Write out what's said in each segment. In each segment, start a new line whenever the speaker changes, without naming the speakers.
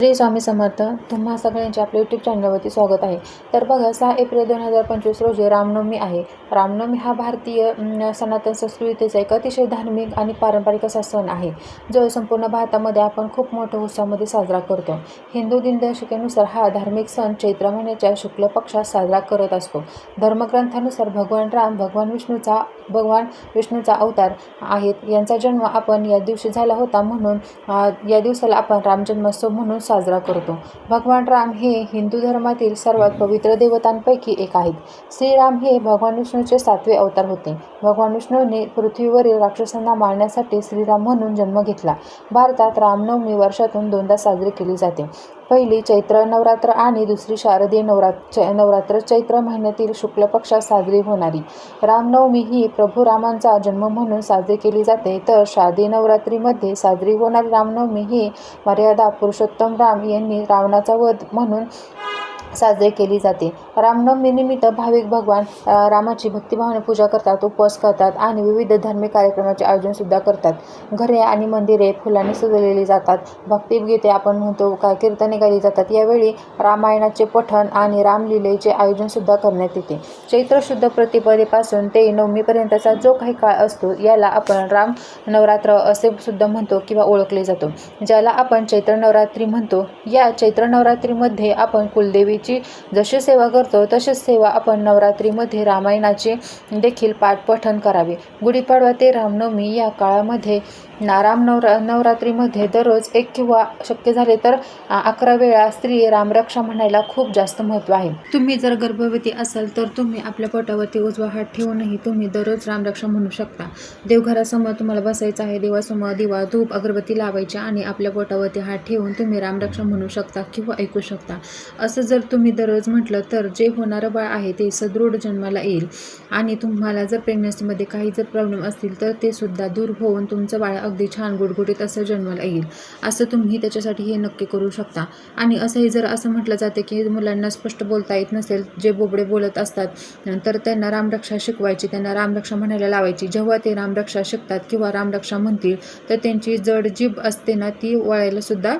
श्री स्वामी समर्थ तुम्हा सगळ्यांचे आपल्या यूट्यूब चॅनलवरती स्वागत आहे. तर बघा सहा एप्रिल दोन हजार पंचवीस रोजी रामनवमी आहे. रामनवमी हा भारतीय सनातन संस्कृतीचा एक अतिशय धार्मिक आणि पारंपरिक असा सण आहे जो संपूर्ण भारतामध्ये आपण खूप मोठ्या उत्साहामध्ये साजरा करतो. हिंदू दिनदर्शिकेनुसार हा धार्मिक सण चैत्र महिन्याच्या शुक्ल पक्षात साजरा करत असतो. धर्मग्रंथानुसार भगवान राम भगवान विष्णूचा भगवान विष्णूचा अवतार आहेत. यांचा जन्म आपण या दिवशी झाला होता म्हणून या दिवसाला आपण रामजन्मोत्सव म्हणून साजरा करतो. भगवान राम हे हिंदू धर्मातील सर्वात पवित्र देवतांपैकी एक आहेत. श्रीराम हे भगवान विष्णूचे सातवे अवतार होते. भगवान विष्णूने पृथ्वीवरील राक्षसांना मारण्यासाठी श्रीराम म्हणून जन्म घेतला. भारतात रामनवमी वर्षातून दोनदा साजरी केली जाते. पहिली चैत्र नवरात्र आणि दुसरी शारदीय नवरात्र चै नवरात्र चैत्र महिन्यातील शुक्ल पक्षात साजरी होणारी. रामनवमी ही प्रभू रामांचा जन्म म्हणून साजरी केली जाते. तर शारदीय नवरात्रीमध्ये साजरी होणारी रामनवमी ही मर्यादा पुरुषोत्तम राम यांनी रावणाचा वध म्हणून साजरी केली जाते. रामनवमीनिमित्त भाविक भगवान रामाची भक्तिभावाने पूजा करतात उपवास करतात आणि विविध धार्मिक कार्यक्रमाचे आयोजनसुद्धा करतात. घरे आणि मंदिरे फुलांनी सजवलेली जातात. भक्तिगीते आपण म्हणतो का कीर्तने गायली जातात. यावेळी रामायणाचे पठण आणि रामलीलेचे आयोजनसुद्धा करण्यात येते. चैत्र शुद्ध प्रतिपदेपासून ते नवमीपर्यंतचा जो काही काळ असतो याला आपण राम नवरात्र असे सुद्धा म्हणतो किंवा ओळखले जातो. ज्याला आपण चैत्र नवरात्री म्हणतो. या चैत्र नवरात्रीमध्ये आपण कुलदेवी कुलदेवीची जशी सेवा करतो तशीच सेवा आपण नवरात्रीमध्ये रामायणाचे देखील पाठ पठण करावे. गुढीपाडवा ते रामनवमी या काळामध्ये ना राम नवरा नवरात्रीमध्ये दररोज एक किंवा शक्य झाले तर अकरा वेळा स्त्री रामरक्षा म्हणायला खूप जास्त महत्त्व आहे. तुम्ही जर गर्भवती असाल तर तुम्ही आपल्या पोटावरती उजवा हात ठेवूनही तुम्ही दररोज रामरक्षा म्हणू शकता. देवघरासमोर तुम्हाला बसायचं आहे देवासमोर दिवा धूप अगरबत्ती लावायची आणि आपल्या पोटावरती हात ठेवून तुम्ही रामरक्षा म्हणू शकता किंवा ऐकू शकता. असं जर तुम्ही दररोज म्हटलं तर जे होणारं बाळ आहे ते सदृढ जन्माला येईल. आणि तुम्हाला जर प्रेग्नन्सीमध्ये काही जर प्रॉब्लेम असतील तर ते सुद्धा दूर होऊन तुमचं बाळ अगदी छान गुडगुडीत असं जन्माला येईल. असं तुम्ही त्याच्यासाठी हे नक्की करू शकता. आणि असंही जर असं म्हटलं जाते की मुलांना स्पष्ट बोलता येत नसेल जे बोबडे बोलत असतात तर त्यांना रामरक्षा शिकवायची त्यांना रामरक्षा म्हणायला लावायची. जेव्हा ते रामरक्षा शिकतात किंवा रामरक्षा म्हणतील तर त्यांची जड जीभ असते ना ती वळायला सुद्धा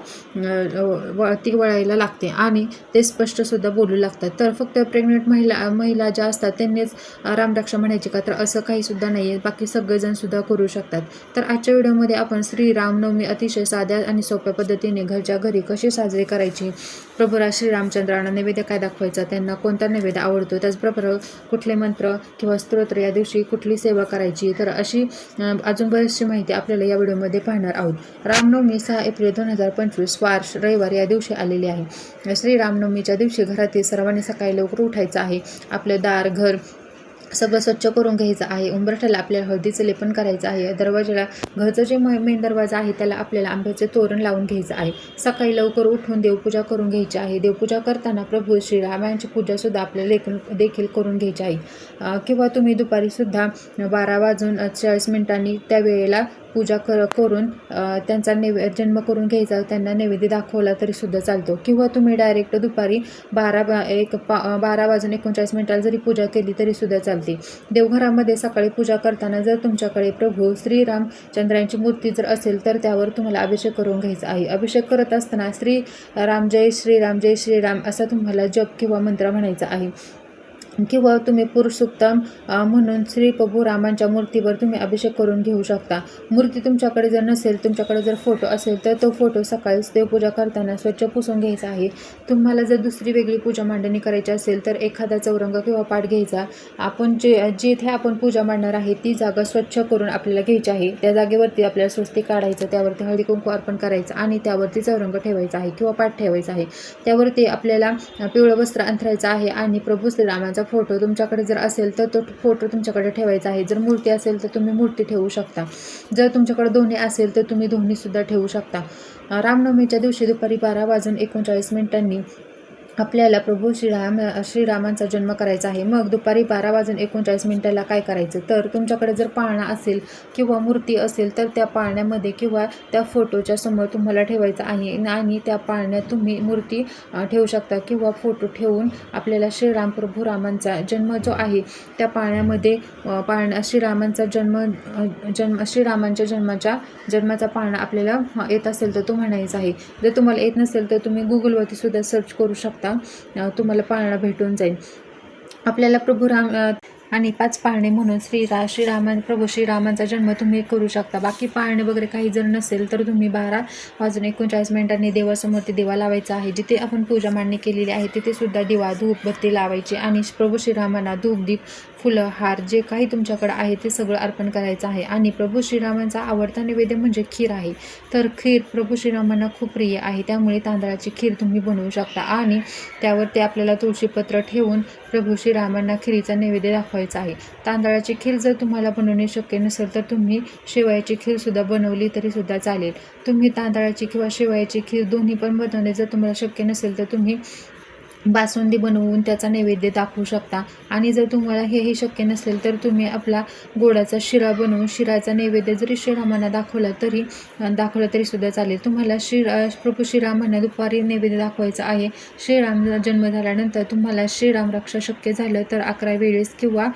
ती वळायला लागते. आणि ते स्पष्ट स्पष्टसुद्धा बोलू लागतात. तर फक्त प्रेग्नंट महिला महिला ज्या असतात त्यांनीच रामरक्षा म्हणायची का तर असं काही सुद्धा नाही आहे बाकी सगळेजणसुद्धा करू शकतात. तर आजच्या व्हिडिओमध्ये आपण श्री रामनवमी अतिशय साध्या आणि सोप्या पद्धतीने घरच्या घरी कशी साजरी करायची? प्रभूरा श्रीरामचंद्रांना नैवेद्य काय दाखवायचा? त्यांना कोणता नैवेद्य आवडतो? त्याचप्रमाणे कुठले मंत्र किंवा स्तोत्र या दिवशी कुठली सेवा करायची? तर अशी अजून बरीचशी माहिती आपल्याला या व्हिडिओमध्ये पाहणार आहोत. रामनवमी सहा एप्रिल दोन हजार पंचवीस वार रविवार या दिवशी आलेली आहे. श्रीरामनवमीच्या दिवशी घरातील सर्वांनी सकाळी लवकर उठायचं आहे. आपलं दार घर सगळं स्वच्छ करून घ्यायचं आहे. उंबरठ्याला आपल्याला हळदीचं लेपन करायचं आहे. दरवाजाला घरचं जे मेन दरवाजा आहे त्याला आपल्याला आंब्याचे तोरण लावून घ्यायचं आहे. सकाळी लवकर उठून देवपूजा करून घ्यायची आहे. देवपूजा करताना प्रभू श्रीरामायांची पूजासुद्धा आपल्याला लेखन देखील करून घ्यायची आहे. किंवा तुम्ही दुपारीसुद्धा बारा वाजून चाळीस मिनिटांनी त्या वेळेला पूजा कर करून त्यांचा नैवे जन्म करून घ्यायचा त्यांना नैवेद्य दाखवला तरीसुद्धा चालतो. किंवा तुम्ही डायरेक्ट दुपारी बारा बा एक पा बारा वाजून एकोणचाळीस मिनिटाला जरी पूजा केली तरीसुद्धा चालते. देवघरामध्ये सकाळी पूजा करताना जर तुमच्याकडे प्रभू श्रीरामचंद्रांची मूर्ती जर असेल तर त्यावर तुम्हाला अभिषेक करून घ्यायचा आहे. अभिषेक करत असताना श्री राम जय श्रीराम जय श्रीराम असा तुम्हाला जप किंवा मंत्र म्हणायचा आहे. किंवा तुम्ही पुरुषोत्तम म्हणून श्री प्रभू रामांच्या मूर्तीवर तुम्ही अभिषेक करून घेऊ शकता. मूर्ती तुमच्याकडे जर नसेल तुमच्याकडे जर फोटो असेल तर तो फोटो सकाळीच देवपूजा करताना स्वच्छ पुसून घ्यायचा आहे. तुम्हाला जर दुसरी वेगळी पूजा मांडणी करायची असेल तर एखादा चौरंग किंवा पाठ घ्यायचा. आपण जे जिथे आपण पूजा मांडणार आहे ती जागा स्वच्छ करून आपल्याला घ्यायची आहे. त्या जागेवरती आपल्याला स्वस्ती काढायचं त्यावरती हळदी कुंकू अर्पण करायचं आणि त्यावरती चौरंग ठेवायचा आहे किंवा पाठ ठेवायचा आहे. त्यावरती आपल्याला पिवळं वस्त्र अंथरायचं आहे आणि प्रभू श्रीरामाचा फोटो तुमच्याकडे जर असेल तर तो फोटो तुमच्याकडे ठेवायचा आहे. जर मूर्ती असेल तर तुम्ही मूर्ती ठेवू शकता. जर तुमच्याकडे दोन्ही असेल तर तुम्ही दोन्हीसुद्धा ठेवू शकता. रामनवमीच्या दिवशी दुपारी बारा वाजून एकोणचाळीस मिनिटांनी आपल्याला प्रभू श्रीराम श्रीरामांचा जन्म करायचा आहे. मग दुपारी बारा वाजून एकोणचाळीस मिनिटाला काय करायचं? तर तुमच्याकडे जर पाळणा असेल किंवा मूर्ती असेल तर त्या पाळण्यामध्ये किंवा त्या फोटोच्या समोर तुम्हाला ठेवायचं आहे. आणि त्या पाळण्यात तुम्ही मूर्ती ठेवू शकता किंवा फोटो ठेवून आपल्याला श्रीराम प्रभू रामांचा जन्म जो आहे त्या पाळण्यामध्ये पाळणा श्रीरामांचा जन्म जन्म श्रीरामांच्या जन्माच्या जन्माचा पाळणा आपल्याला येत असेल तर तो म्हणायचा आहे. जर तुम्हाला येत नसेल तर तुम्ही गुगलवरती सुद्धा सर्च करू शकता. शकता तुम्हाला पाळणा भेटून जाईल. आपल्याला प्रभू राम आणि पाच पाळणे म्हणून श्रीरा श्रीरामा प्रभू श्रीरामांचा जन्म तुम्ही करू शकता. बाकी पाळणे वगैरे काही जर नसेल तर तुम्ही बारा वाजून एकोणचाळीस मिनिटांनी देवासमोर ते दिवा लावायचा आहे. जिथे आपण पूजा मांडणी केलेली आहे तिथे सुद्धा दिवा धूप बत्ती लावायची आणि प्रभू श्रीरामांना धूप दीप फुलं हार जे काही तुमच्याकडे आहे ते सगळं अर्पण करायचं आहे. आणि प्रभू श्रीरामांचा आवडता नैवेद्य म्हणजे खीर आहे. तर खीर प्रभू श्रीरामांना खूप प्रिय आहे. त्यामुळे तांदळाची खीर तुम्ही बनवू शकता. आणि त्यावर ते आपल्याला तुळशीपत्र ठेवून प्रभू श्रीरामांना खिरीचा नैवेद्य दाखवायचा आहे. तांदळाची खीर जर तुम्हाला बनवणे शक्य नसेल तर तुम्ही शेवयाची खीरसुद्धा बनवली तरीसुद्धा चालेल. तुम्ही तांदळाची किंवा शेवयाची खीर दोन्ही पण बनवणे जर तुम्हाला शक्य नसेल तर तुम्ही बासुंदी बनवून त्याचा नैवेद्य दाखवू शकता. आणि जर तुम्हाला हेही शक्य नसेल तर तुम्ही आपला गोडाचा शिरा बनवून शिराचा नैवेद्य जरी श्रीरामांना दाखवला तरी दाखवला तरी सुद्धा चालेल. तुम्हाला शिरा प्रभू श्रीरामांना दुपारी नैवेद्य दाखवायचा आहे. श्रीराम जन्म झाल्यानंतर तुम्हाला श्रीराम रक्षा शक्य झालं तर अकरा वेळेस किंवा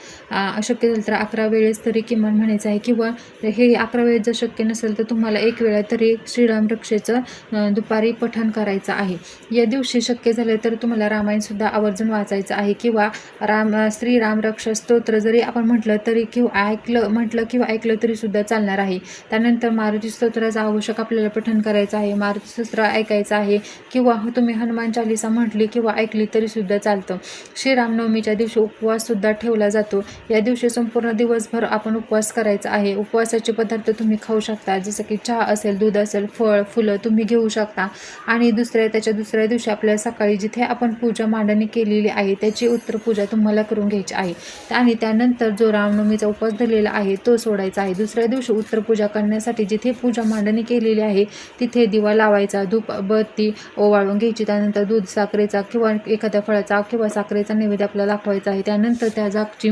शक्य झालं तर अकरा वेळेस तरी किमान म्हणायचं आहे. किंवा हे अकरा वेळेस जर शक्य नसेल तर तुम्हाला एक वेळा तरी श्रीराम रक्षेचं दुपारी पठण करायचं आहे. या दिवशी शक्य झालं तर तुम्हाला रामायणसुद्धा आवर्जून वाचायचं आहे. किंवा राम श्रीरामरक्ष स्तोत्र जरी आपण म्हटलं तरी किंवा ऐकलं म्हटलं किंवा ऐकलं तरीसुद्धा चालणार आहे. त्यानंतर मारुती स्तोत्राचं आवश्यक आपल्याला पठण करायचं आहे मारुती स्तोत्र ऐकायचं आहे. किंवा तुम्ही हनुमान चालिसा म्हटली किंवा ऐकली तरीसुद्धा चालतं. श्रीरामनवमीच्या दिवशी उपवाससुद्धा ठेवला जातो. या दिवशी संपूर्ण दिवसभर आपण उपवास करायचा आहे. उपवासाचे पदार्थ तुम्ही खाऊ शकता. जसं की चहा असेल दूध असेल फळ फुलं तुम्ही घेऊ शकता. आणि दुसऱ्या त्याच्या दुसऱ्या दिवशी आपल्याला सकाळी जिथे आपण पूजा मांडणी केलेली आहे त्याची उत्तर पूजा तुम्हाला करून घ्यायची आहे. आणि त्यानंतर जो रामनवमीचा उपवास धरलेला आहे तो सोडायचा आहे. दुसऱ्या दिवशी उत्तर पूजा करण्यासाठी जिथे पूजा मांडणी केलेली आहे तिथे दिवा लावायचा धूप बत्ती ओवाळून घ्यायची. त्यानंतर दूध साखरेचा किंवा एखाद्या फळाचा किंवा साखरेचा नैवेद्य आपल्याला दाखवायचा आहे. त्यानंतर त्या जागची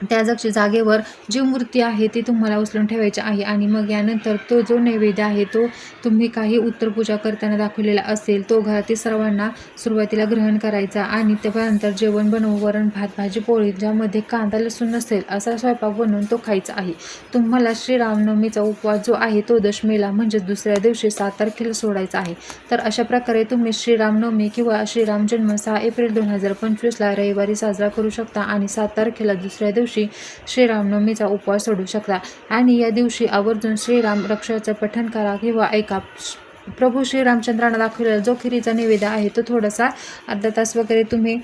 त्या जागची जागेवर जी मूर्ती आहे ती तुम्हाला उचलून ठेवायची आहे. आणि मग यानंतर तो जो नैवेद्य आहे तो तुम्ही काही उत्तरपूजा करताना दाखवलेला असेल तो घरातील सर्वांना सुरुवातीला ग्रहण करायचा आणि त्यानंतर जेवण बनवू वरण भात भाजी पोळी ज्यामध्ये कांदा लसूण नसेल असा स्वयंपाक बनवून तो खायचा आहे. तुम्हाला श्रीरामनवमीचा उपवास जो आहे तो दशमीला म्हणजेच दुसऱ्या दिवशी सात तारखेला सोडायचा आहे. तर अशा प्रकारे तुम्ही श्रीरामनवमी किंवा श्रीराम जन्म सहा एप्रिल दोन हजार पंचवीसला रविवारी साजरा करू शकता आणि सात तारखेला दुसऱ्या दिवशी श्रीरामनवमीचा उपवास सोडू शकता आणि या दिवशी आवर्जून श्रीराम रक्षाचं पठण करा किंवा ऐका प्रभू श्रीरामचंद्रांना दाखवलेला जो खिरीचा निवेद आहे तो थोडासा अर्धा तास वगैरे तुम्ही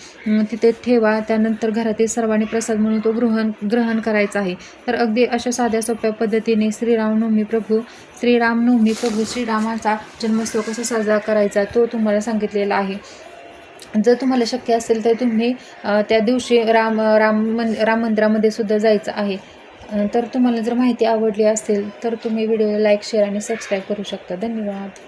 तिथे ठेवा. त्यानंतर घरातील सर्वांनी प्रसाद म्हणून तो ग्रहण ग्रहण करायचा आहे. तर अगदी अशा साध्या सोप्या पद्धतीने श्रीरामनवमी प्रभू श्रीरामनवमी प्रभू श्रीरामाचा जन्मोत्सव कसा साजरा करायचा तो तुम्हाला सांगितलेला आहे. जर तुम्हाला शक्य असेल तर तुम्ही त्या दिवशी राम राम मन राम मंदिरामध्ये सुद्धा जायचं आहे. तर तुम्हाला जर माहिती आवडली असेल तर तुम्ही व्हिडिओला लाईक शेअर आणि सबस्क्राईब करू शकता. धन्यवाद.